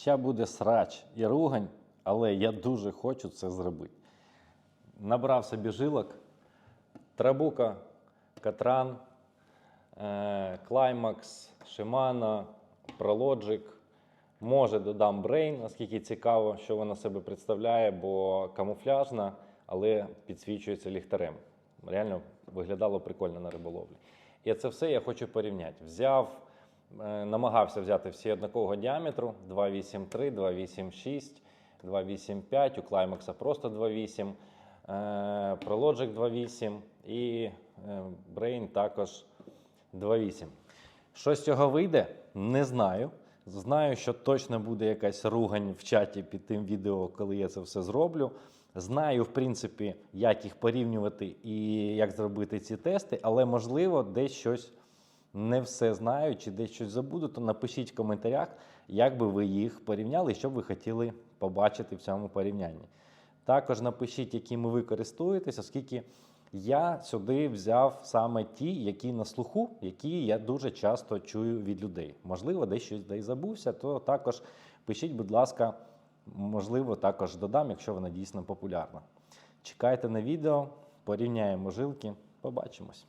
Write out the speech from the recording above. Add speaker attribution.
Speaker 1: Ще буде срач і ругань, але я дуже хочу це зробити. Набрав собі жилок, Трабука, Катран, е, Climax, Shimano, Prologic. Може, додам Brain, наскільки цікаво, що вона себе представляє, бо камуфляжна, але підсвічується ліхтарем. Реально виглядало прикольно на риболовлі. І це все я хочу порівняти. Взяв, намагався взяти всі однакового діаметру: 2,83, 2,86, 2,85, у Climax просто 2,8, е, Prologic 2,8 і е, Brain також 2,8. Що з цього вийде, не знаю. Знаю, що точно буде якась ругань в чаті під тим відео, коли я це все зроблю. Знаю, в принципі, як їх порівнювати і як зробити ці тести, але можливо, десь щось не все знаю чи десь щось забуду, то напишіть в коментарях, як би ви їх порівняли, що б ви хотіли побачити в цьому порівнянні. Також напишіть, якими ви користуєтесь, оскільки я сюди взяв саме ті, які на слуху, які я дуже часто чую від людей. Можливо, десь щось де забувся, то також пишіть, будь ласка, можливо, також додам, якщо вона дійсно популярна. Чекайте на відео, порівняємо жилки, побачимось.